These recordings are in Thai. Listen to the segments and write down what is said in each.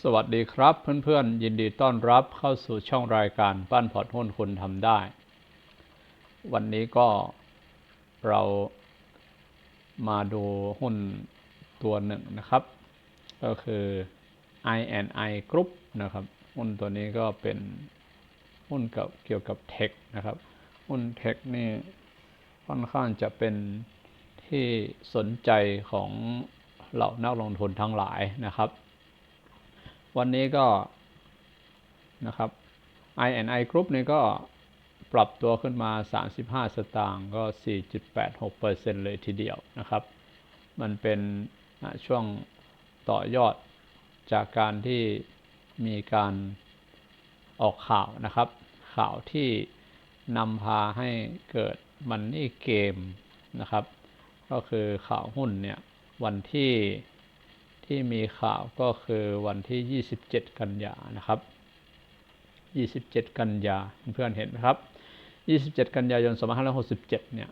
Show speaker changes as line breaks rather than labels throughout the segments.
สวัสดีครับเพื่อนๆ ยินดีต้อนรับเข้าสู่ช่องรายการปั้นพอร์ตหุ้นคุณทำได้ วันนี้ก็เรามาดูหุ้นตัวหนึ่งนะครับ ก็คือ I&I Group นะครับ หุ้นตัวนี้ก็เป็นหุ้นกับเกี่ยวกับเทคนะครับ หุ้นเทคนี่ค่อนข้างจะเป็นที่สนใจของเหล่านักลงทุนทั้งหลายนะครับ วันนี้ก็นะครับ I&I Group นี่ก็ปรับตัวขึ้นมา 35 สตางค์ก็ 4.86%เลยทีเดียวนะครับ มันเป็นช่วงต่อยอดจากการที่มีการออกข่าวนะครับ ข่าวที่นำพาให้เกิดมันนี่เกมนะครับ ก็คือข่าวหุ้นเนี่ย วันที่ ที่มีข่าวก็คือวันที่ 27 กันยานะครับ 27 กันยาเพื่อนเห็นไหมครับ 27 กันยายน 2567 เนี่ย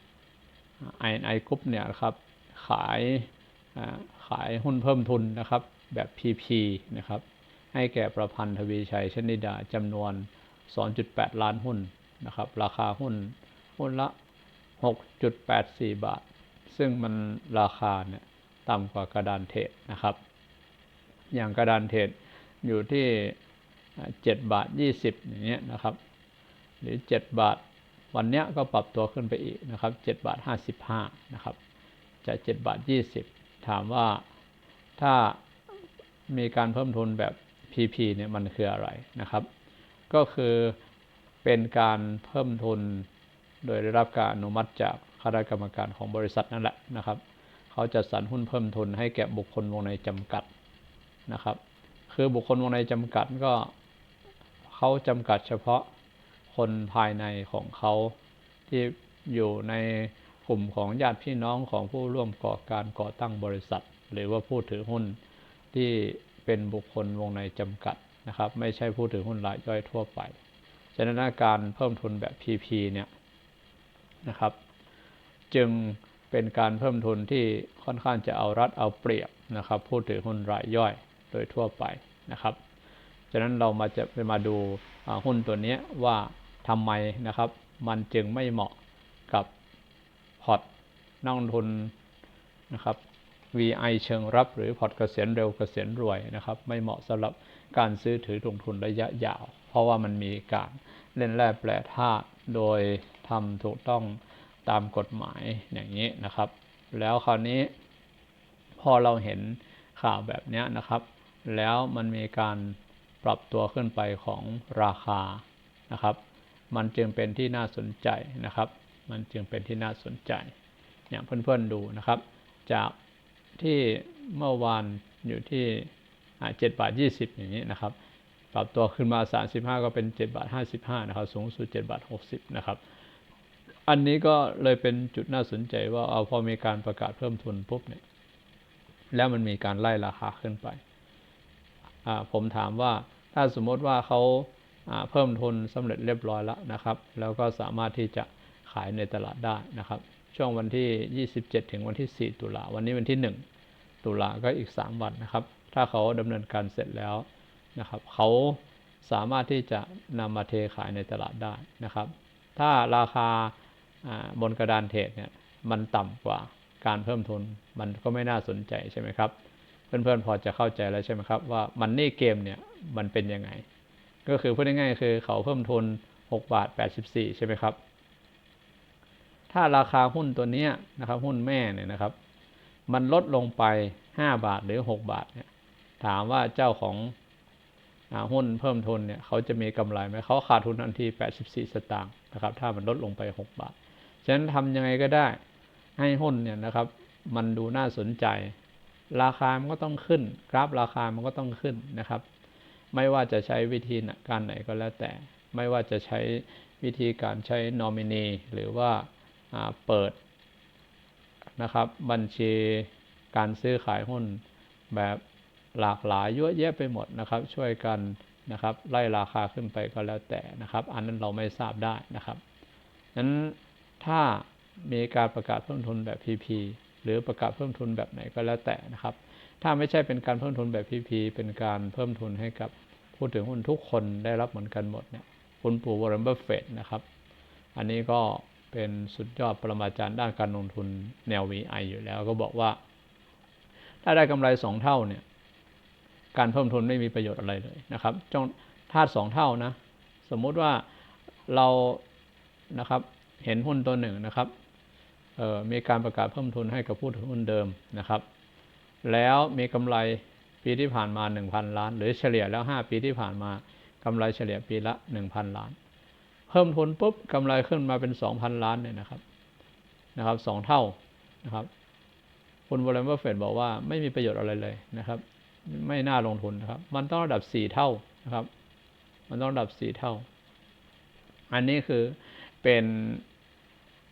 I&I Group เนี่ยครับขายขายหุ้นเพิ่มทุนนะครับแบบ PP นะครับ ให้แก่ประพันธ์ทวีชัยชนิดาจำนวน 2.8 ล้านหุ้นนะครับ ราคาหุ้นหุ้นละ 6.84 บาท ซึ่งมันราคาเนี่ย ต่ำกว่ากระดานเทรดนะครับ อย่างกระดานเทรดอยู่ที่ 7 บาท 20 อย่างเงี้ยนะครับ หรือ 7 บาทวันเนี้ยก็ปรับตัวขึ้นไปอีกนะครับ7บาท55นะครับจะ7บาท20 ถามว่าถ้ามีการเพิ่มทุนแบบ PP เนี่ยมันคืออะไรนะครับ ก็คือเป็นการเพิ่มทุนโดยได้รับการอนุมัติจากคณะกรรมการของบริษัทนั่นแหละนะครับ เขาจะสรรหุ้นเพิ่มทุนให้แก่บุคคลวงในจำกัดนะครับ คือบุคคลวงในจำกัดก็เขาจำกัดเฉพาะคนภายในของเขาที่อยู่ในกลุ่มของญาติพี่น้องของผู้ร่วมก่อการก่อตั้งบริษัท หรือว่าผู้ถือหุ้นที่เป็นบุคคลวงในจำกัดนะครับ ไม่ใช่ผู้ถือหุ้นรายย่อยทั่วไปฉะนั้นการเพิ่มทุนแบบ PP เนี่ยนะครับ จึง เป็นการเพิ่มทุนที่ค่อนข้างจะเอารัดเอาเปรียบนะครับผู้ถือหุ้นรายย่อยโดยทั่วไปนะครับฉะนั้นเรามาจะไปมาดูหุ้นตัวนี้ว่าทำไมนะครับ มันจึงไม่เหมาะกับพอร์ตนักลงทุนนะครับ VI เชิงรับหรือพอร์ตเกษียณเร็วเกษียณรวยนะครับ ไม่เหมาะสำหรับการซื้อถือลงทุนระยะยาว เพราะว่ามันมีการเล่นแร่แปรธาตุโดยทำถูกต้อง ตามกฎหมายอย่างนี้นะครับ แล้วคราวนี้พอเราเห็นข่าวแบบนี้นะครับ แล้วมันมีการปรับตัวขึ้นไปของราคานะครับ มันจึงเป็นที่น่าสนใจนะครับ มันจึงเป็นที่น่าสนใจอย่างเพื่อนๆดูนะครับ จากที่เมื่อวานอยู่ที่เจ็ดบาทยี่สิบอย่างนี้นะครับ ปรับตัวขึ้นมาสาสิบห้าก็เป็นเจ็ดบาทห้าสิบห้านะครับ สูงสุดเจ็ดบาทหกสิบนะครับ อันนี้ก็เลยเป็นจุดน่าสนใจว่าเอาพอมีการประกาศเพิ่มทุนปุ๊บเนี่ย แล้วมันมีการไล่ราคาขึ้นไป ผมถามว่าถ้าสมมติว่าเขาเพิ่มทุนสำเร็จเรียบร้อยแล้วนะครับ แล้วก็สามารถที่จะขายในตลาดได้นะครับ ช่วงวันที่ 27 ถึงวันที่ 4 ตุลาวันนี้วันที่ 1 ตุลาก็อีก 3 วันนะครับ ถ้าเขาดำเนินการเสร็จแล้วนะครับเขาสามารถที่จะนำมาเทขายในตลาดได้นะครับ ถ้าราคา บนกระดานเทรดเนี่ยมันต่ำกว่าการเพิ่มทุนมันก็ไม่น่าสนใจใช่ไหมครับ เพื่อนๆพอจะเข้าใจแล้วใช่ไหมครับว่ามันนี่เกมเนี่ยมันเป็นยังไง ก็คือพูดง่ายๆคือเขาเพิ่มทุน 6 บาท 84 ใช่ไหมครับ ถ้าราคาหุ้นตัวนี้นะครับหุ้นแม่เนี่ยนะครับ มันลดลงไป 5 บาทหรือ 6 บาทเนี่ยถามว่าเจ้าของหุ้นเพิ่มทุนเนี่ยเขาจะมีกำไรไหมเขาขาดทุนทันที 84 สตางค์นะครับถ้ามันลดลงไป 6 บาท ฉะนั้นทำยังไงก็ได้ ให้หุ้นเนี่ยนะครับ มันดูน่าสนใจ ราคามันก็ต้องขึ้น กราฟราคามันก็ต้องขึ้นนะครับ ไม่ว่าจะใช้วิธีการไหนก็แล้วแต่ ไม่ว่าจะใช้วิธีการใช้นอมินีหรือว่าเปิดนะครับ บัญชีการซื้อขายหุ้นแบบหลากหลายเยอะแยะไปหมดนะครับ ช่วยกันนะครับ ไล่ราคาขึ้นไปก็แล้วแต่นะครับ อันนั้นเราไม่ทราบได้นะครับนั้น ถ้ามีการประกาศเพิ่มทุนแบบ PP หรือประกาศเพิ่มทุนแบบไหนก็แล้วแต่นะครับ ถ้าไม่ใช่เป็นการเพิ่มทุนแบบพีพีเป็นการเพิ่มทุนให้กับผู้ถือหุ้นทุกคนได้รับเหมือนกันหมดเนี่ยคุณปู่วอร์เรนเบอร์เฟตนะครับ อันนี้ก็เป็นสุดยอดปรมาจารย์ด้านการลงทุนแนว VI อยู่แล้วก็บอกว่า ถ้าได้กำไรสองเท่าเนี่ย การเพิ่มทุนไม่มีประโยชน์อะไรเลยนะครับจงธาสองเท่านะ สมมุติว่าเรานะครับ เห็นหุ้นตัวหนึ่งนะครับมีการประกาศเพิ่มทุนให้กับผู้ถือหุ้นเดิมนะครับ แล้วมีกำไรปีที่ผ่านมา 1,000 ล้าน หรือเฉลี่ยแล้ว 5 ปีที่ผ่านมากำไรเฉลี่ยปีละ 1,000 ล้าน เพิ่มทุนปุ๊บกำไรขึ้นมาเป็น 2,000 ล้านเนี่ยนะครับนะครับสองเท่านะครับคุณวอลเลนเบอร์เฟดบอกว่าไม่มีประโยชน์อะไรเลยนะครับ ไม่น่าลงทุนนะครับ มันต้องระดับ 4 เท่านะครับ มันต้องระดับ 4 เท่า อันนี้คือเป็น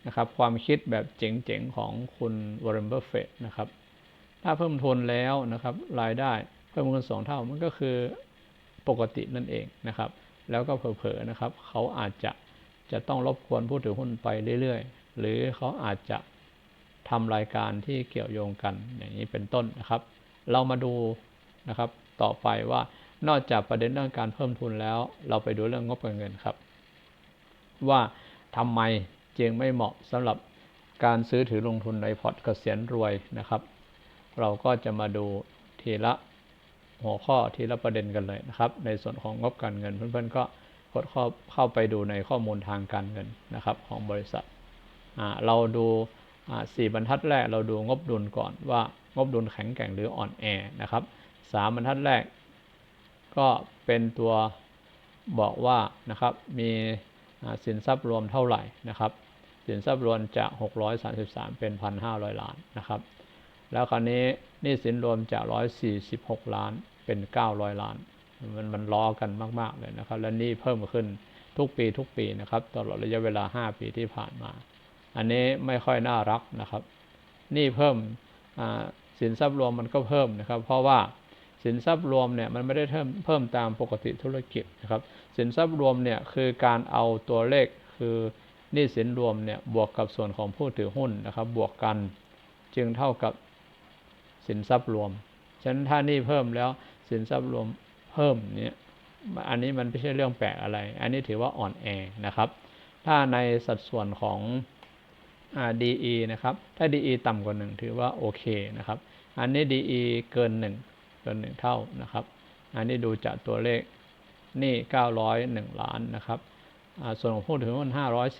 นะครับความคิดแบบเจ๋งๆ ของคุณวอร์เรนเบอร์เฟตนะครับ ถ้าเพิ่มทุนแล้วนะครับรายได้เพิ่มขึ้นสองเท่ามันก็คือปกตินั่นเองนะครับ แล้วก็เผลอๆนะครับเขาอาจจะจะต้องรบกวนผู้ถือหุ้นไปเรื่อยๆ หรือเขาอาจจะทำรายการที่เกี่ยวโยงกันอย่างนี้เป็นต้นนะครับ เรามาดูนะครับต่อไปว่านอกจากประเด็นเรื่องการเพิ่มทุนแล้ว เราไปดูเรื่องงบการเงินครับ ว่าทำไม จึงไม่เหมาะสำหรับการซื้อถือลงทุนในพอร์ตเกษียณรวยนะครับ เราก็จะมาดูทีละหัวข้อทีละประเด็นกันเลยนะครับ ในส่วนของงบการเงินเพื่อนๆก็กดเข้าเข้าไปดูในข้อมูลทางการเงินนะครับของบริษัท เราดูสี่บรรทัดแรกเราดูงบดุลก่อนว่างบดุลแข็งแกร่งหรืออ่อนแอนะครับสามบรรทัดแรก ก็เป็นตัวบอกว่านะครับมีสินทรัพย์รวมเท่าไหร่นะครับ สินทรัพย์รวมจาก 633 เป็น 1,500 ล้านนะครับ แล้วคราวนี้นี่สินรวมจาก 146 ล้านเป็น 900 ล้าน มันมันล้อกันมาก ๆ เลยนะครับ และนี่เพิ่มขึ้นทุกปีทุกปีนะครับ ตลอดระยะเวลา 5 ปีที่ผ่านมา อันนี้ไม่ค่อยน่ารักนะครับ นี่เพิ่มสินทรัพย์รวมมันก็เพิ่มนะครับ เพราะว่าสินทรัพย์รวมเนี่ยมันไม่ได้เพิ่มเพิ่มตามปกติธุรกิจนะครับ สินทรัพย์รวมเนี่ยคือการเอาตัวเลขคือ นี้สินรวมเนี่ยบวกกับส่วนของผู้ถือหุ้นนะครับ บวกกันจึงเท่ากับสินทรัพย์รวม ฉะนั้นถ้านี่เพิ่มแล้วสินทรัพย์รวมเพิ่มเนี่ยอันนี้มันไม่ใช่เรื่องแปลกอะไร อันนี้ถือว่าอ่อนแอนะครับ ถ้าในสัดส่วนของ DE นะครับ ถ้า DE ต่ำกว่า1ถือว่าโอเคนะครับ อันนี้ DE เกิน1เกิน1เท่านะครับ อันนี้ดูจากตัวเลขนี่ 901 ล้านนะครับ ส่วนของผู้ถือหุ้น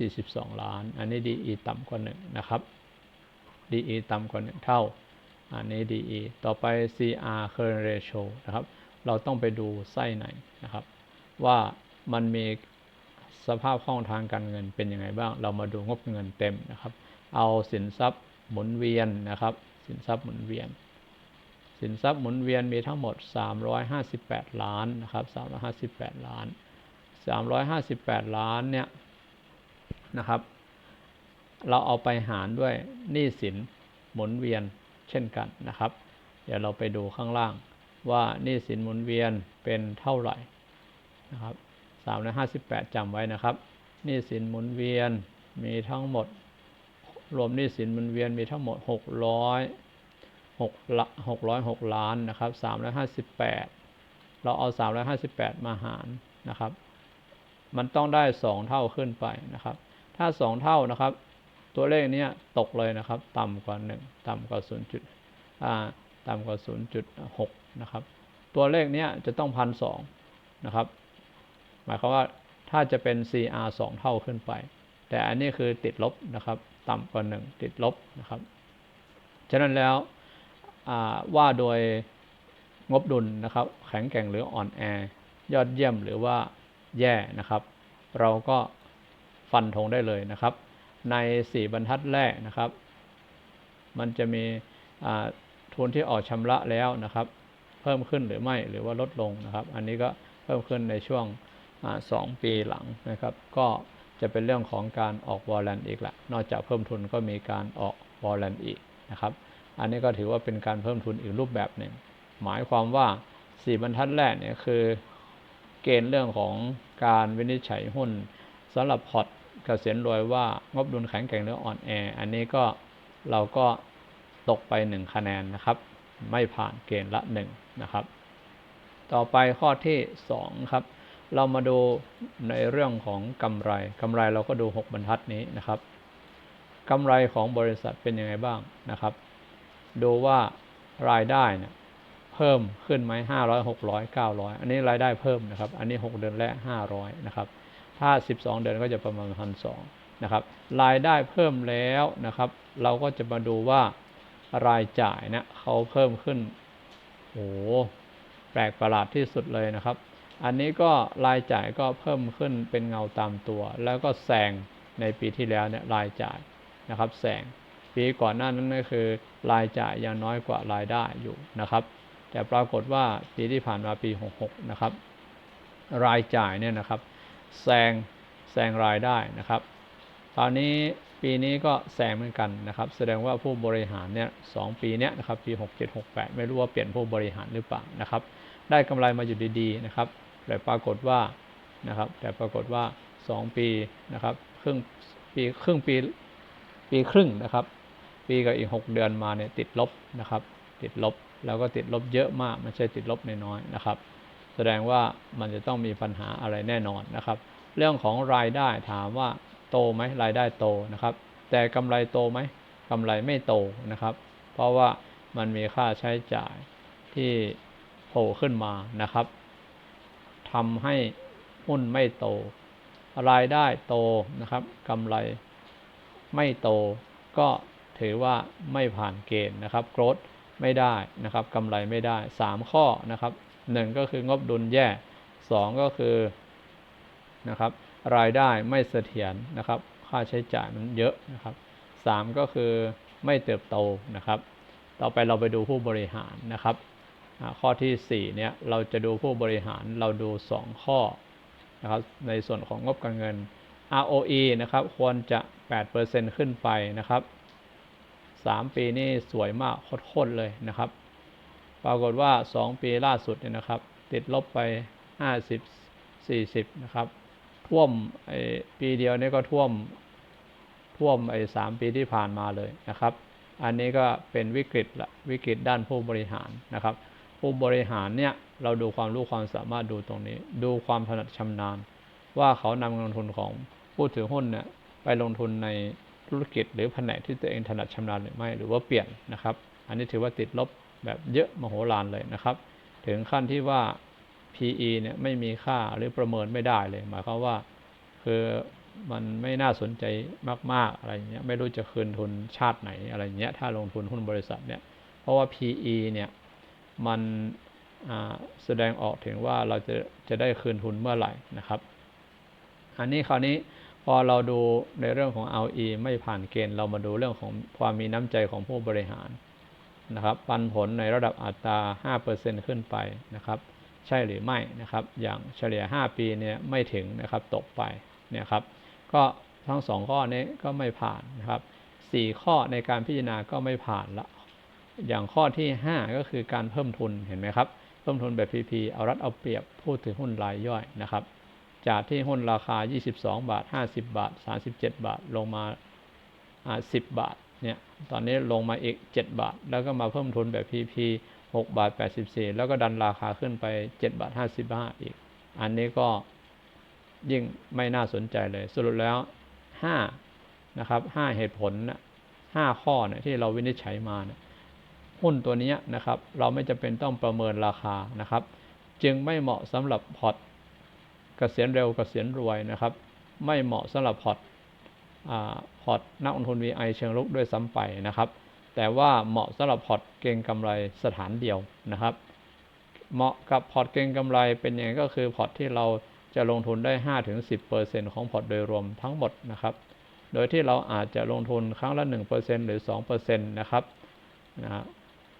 542 ล้าน อันนี้ DE ต่ำกว่า1นะครับ DE ต่ำกว่า1เท่า อันนี้ DE ต่อไป CR current ratio นะครับ เราต้องไปดูไส้ไหนนะครับ ว่ามันมีสภาพคล่องทางการเงินเป็นยังไงบ้าง เรามาดูงบเงินเต็มนะครับ เอาสินทรัพย์หมุนเวียนนะครับ สินทรัพย์หมุนเวียน สินทรัพย์หมุนเวียนมีทั้งหมด 358 ล้านนะครับ358 ล้าน 358 ล้านเนี่ยนะครับ เราเอาไปหารด้วยหนี้สินหมุนเวียนเช่นกันนะครับ เดี๋ยวเราไปดูข้างล่างว่าหนี้สินหมุนเวียนเป็นเท่าไหร่นะครับ358จำไว้นะครับหนี้สินหมุนเวียนมีทั้งหมด รวมหนี้สินหมุนเวียนมีทั้งหมด 600 606 ล้านนะครับ358 เราเอา 358 มาหารนะครับ มันต้องได้สองเท่าขึ้นไปนะครับ ถ้าสองเท่านะครับ ตัวเลขนี้ตกเลยนะครับ ต่ำกว่าหนึ่งต่ำกว่าศูนย์จุดต่ำกว่าศูนย์จุดหกนะครับ ตัวเลขนี้จะต้องพันสองนะครับ หมายความว่าถ้าจะเป็น CR สองเท่าขึ้นไป แต่อันนี้คือติดลบนะครับ ต่ำกว่าหนึ่งติดลบนะครับ ฉะนั้นแล้วว่าโดยงบดุลนะครับ แข็งแกร่งหรืออ่อนแอ ยอดเยี่ยมหรือว่า แย่นะครับ เราก็ฟันธงได้เลยนะครับ ใน 4 บรรทัดแรกนะครับ มันจะมีทุนที่ออกชำระแล้วนะครับ เพิ่มขึ้นหรือไม่หรือว่าลดลงนะครับ อันนี้ก็เพิ่มขึ้นในช่วงสองปีหลังนะครับ ก็จะเป็นเรื่องของการออกวอลเลนอีกละนอกจากเพิ่มทุนก็มีการออกวอลเลนอีกนะครับ อันนี้ก็ถือว่าเป็นการเพิ่มทุนอีกรูปแบบหนึ่ง หมายความว่า 4 บรรทัดแรกเนี่ยคือ เกณฑ์เรื่องของการวินิจฉัยหุ้นสำหรับพอร์ตเกษียณรวยว่างบดุลแข็งแกร่งหรืออ่อนแอ อันนี้ก็เราก็ตกไป 1 คะแนนนะครับ ไม่ผ่านเกณฑ์ละหนึ่งนะครับ ต่อไปข้อที่สองครับ เรามาดูในเรื่องของกำไรกำไรเราก็ดู 6 บรรทัดนี้นะครับกำไรของบริษัทเป็นยังไงบ้างนะครับ ดูว่ารายได้เนี่ย พิ่มขึ้นไหมห้าร้อยหกร้อยเก้าร้อยอันนี้รายได้เพิ่มนะครับ อันนี้หกเดือนและห้าร้อยนะครับ ถ้าสิบสองเดือนก็จะประมาณพันสองนะครับ รายได้เพิ่มแล้วนะครับ เราก็จะมาดูว่ารายจ่ายเนี่ยเขาเพิ่มขึ้นโอ้แปลกประหลาดที่สุดเลยนะครับ อันนี้ก็รายจ่ายก็เพิ่มขึ้นเป็นเงาตามตัว แล้วก็แซงในปีที่แล้วเนี่ยรายจ่ายนะครับแซงปีก่อนหน้านั้นก็คือ รายจ่ายยังน้อยกว่ารายได้อยู่นะครับ แต่ปรากฏว่าปีที่ผ่านมาปี 66 นะครับ รายจ่ายเนี่ยนะครับแซงแซงรายได้นะครับ ตอนนี้ปีนี้ก็แซงเหมือนกันนะครับ แสดงว่าผู้บริหารเนี่ยสปีเนี้ยนะครับปี 67 68 ไม่รู้ว่าเปลี่ยนผู้บริหารหรือเปล่านะครับ ได้กำไรมาอยู่ดีๆนะครับ แต่ปรากฏว่านะครับแต่ปรากฏว่า 2 ปีนะครับครึ่งปีครึ่งปีปีครึ่งนะครับ ปีกับอีก 6 เดือนมาเนี่ยติดลบนะครับ ติดลบ แล้วก็ติดลบเยอะมากไม่ใช่ติดลบน้อยๆนะครับ แสดงว่ามันจะต้องมีปัญหาอะไรแน่นอนนะครับ เรื่องของรายได้ถามว่าโตไหมรายได้โตนะครับ แต่กำไรโตไหมกำไรไม่โตนะครับ เพราะว่ามันมีค่าใช้จ่ายที่โผล่ขึ้นมานะครับทำให้หุ้นไม่โต รายได้โตนะครับกำไรไม่โตก็ถือว่าไม่ผ่านเกณฑ์นะครับโกรด ไม่ได้นะครับกำไรไม่ได้ 3 ข้อนะครับ 1 ก็คืองบดุลแย่ 2 ก็คือนะครับรายได้ไม่เสถียรนะครับ ค่าใช้จ่ายมันเยอะนะครับ 3 ก็คือไม่เติบโตนะครับ ต่อไปเราไปดูผู้บริหารนะครับ ข้อที่4เนี่ยเราจะดูผู้บริหารเราดู 2 ข้อนะครับในส่วนของงบการเงิน ROE นะครับควรจะ 8%ขึ้นไปนะครับ 3 ปีนี่สวยมากโคตรเลยนะครับ ปรากฏว่า 2 ปีล่าสุดเนี่ยนะครับ ติดลบไป 50 40 นะครับ ท่วมไอ้ปีเดียวนี่ก็ท่วมท่วมไอ้สปีที่ผ่านมาเลยนะครับ อันนี้ก็เป็นวิกฤตละวิกฤตด้านผู้บริหารนะครับ ผู้บริหารเนี่ยเราดูความรู้ความสามารถดูตรงนี้ ดูความถนัดชำนาญ ว่าเขานำเงินลงทุนของผู้ถือหุ้นเนี่ยไปลงทุนใน ธุรกิจ หรือแผนกที่ตัวเองถนัดชำนาญหรือไม่หรือว่าเปลี่ยนนะครับ อันนี้ถือว่าติดลบแบบเยอะมโหฬารเลยนะครับ ถึงขั้นที่ว่า PE เนี่ยไม่มีค่าหรือประเมินไม่ได้เลย หมายความว่า คือมันไม่น่าสนใจมาก ๆ อะไรเงี้ยไม่รู้จะคืนทุนชาติไหนอะไรเงี้ยถ้าลงทุนหุ้นบริษัทเนี่ยเพราะว่า PE เนี่ยมันแสดงออกถึงว่าเราจะจะได้คืนทุนเมื่อไหร่นะครับ อันนี้คราวนี้ พอเราดูในเรื่องของ RE ไม่ผ่านเกณฑ์เรามาดูเรื่องของความมีน้ำใจของผู้บริหารนะครับ ปันผลในระดับอัตรา 5%ขึ้นไปนะครับ ใช่หรือไม่นะครับ อย่างเฉลี่ย 5 ปีเนี่ยไม่ถึงนะครับตกไปเนี่ยครับ ก็ทั้ง 2 ข้อนี้ก็ไม่ผ่านนะครับ 4 ข้อในการพิจารณาก็ไม่ผ่านละ อย่างข้อที่ 5 ก็คือการเพิ่มทุนเห็นไหมครับ เพิ่มทุนแบบ PP เอารัดเอาเปรียบผู้ถือหุ้นรายย่อยนะครับ จากที่หุ้นราคา 22 บาท 50 บาท 37 บาท ลงมา 10 บาท เนี่ย ตอนนี้ลงมาอีก 7 บาท แล้วก็มาเพิ่มทุนแบบ PP 6 บาท 84 แล้วก็ดันราคาขึ้นไป 7 บาท 55 อีก อันนี้ก็ยิ่งไม่น่าสนใจเลย สรุปแล้ว 5 นะครับ 5 เหตุผลนะ5ข้อเนี่ยที่เราวินิจฉัยมาเนี่ยหุ้นตัวนี้นะครับ เราไม่จำเป็นต้องประเมินราคานะครับ จึงไม่เหมาะสำหรับพอร์ต กษียณเร็วกเกษียณรวยนะครับ ไม่เหมาะสำหรับพอร์ตพอร์ตนักลงทุน VI เชิงลุกด้วยซ้ำไปนะครับ แต่ว่าเหมาะสำหรับพอร์ตเก็งกำไรสถานเดียวนะครับ เหมาะกับพอร์ตเก็งกำไรเป็นยังไงก็คือพอร์ตที่เราจะลงทุนได้ 5-10%ของพอร์ตโดยรวมทั้งหมดนะครับ โดยที่เราอาจจะลงทุนครั้งละ 1%หรือ 2%นะครับนะ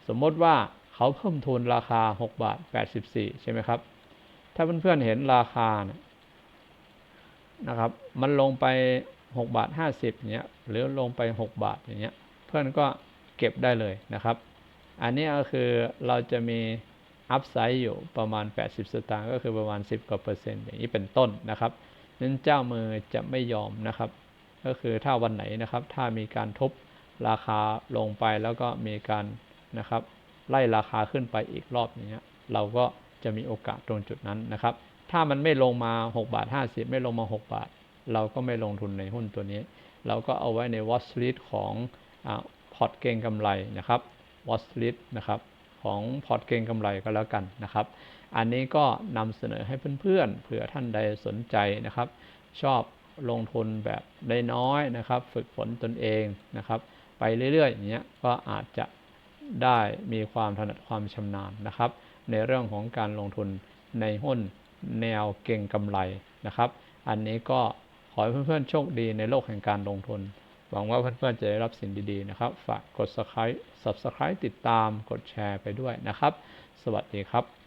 สมมติว่าเขาเพิ่มทุนราคา 6 บาท 84 ใช่ไหมครับ ถ้าเพื่อนๆเห็นราคาเนะนะครับ มันลงไป6บาท50เนี้ยหรือลงไป6บาทอย่างเงี้ยเพื่อนก็เก็บได้เลยนะครับ อันนี้ก็คือเราจะมีอัพไซด์อยู่ประมาณ 80 สตางค์ก็คือประมาณ 10กว่าเปอร์เซ็นต์อย่างนี้เป็นต้นนะครับนั้นเจ้ามือจะไม่ยอมนะครับ ก็คือถ้าวันไหนนะครับ ถ้ามีการทุบราคาลงไปแล้วก็มีการนะครับ ไล่ราคาขึ้นไปอีกรอบอย่างเงี้ยเราก็ จะมีโอกาสตรงจุดนั้นนะครับ ถ้ามันไม่ลงมา 6 บาท 50 ไม่ลงมา 6 บาท เราก็ไม่ลงทุนในหุ้นตัวนี้ เราก็เอาไว้ใน watch list ของพอร์ตเก็งกำไรนะครับ watch list นะครับของพอร์ตเก็งกำไรก็แล้วกันนะครับ อันนี้ก็นำเสนอให้เพื่อนๆเผื่อท่านใดสนใจนะครับ ชอบลงทุนแบบได้น้อยนะครับ ฝึกฝนตนเองนะครับ ไปเรื่อยๆอย่างเงี้ยก็อาจจะได้มีความถนัดความชำนาญนะครับ ในเรื่องของการลงทุนในหุ้นแนวเก่งกำไรนะครับ อันนี้ก็ขอให้เพื่อนๆโชคดีในโลกแห่งการลงทุน หวังว่าเพื่อนๆจะได้รับสิ่งดีๆนะครับ ฝากกด subscribe subscribe ติดตามกดแชร์ไปด้วยนะครับ สวัสดีครับ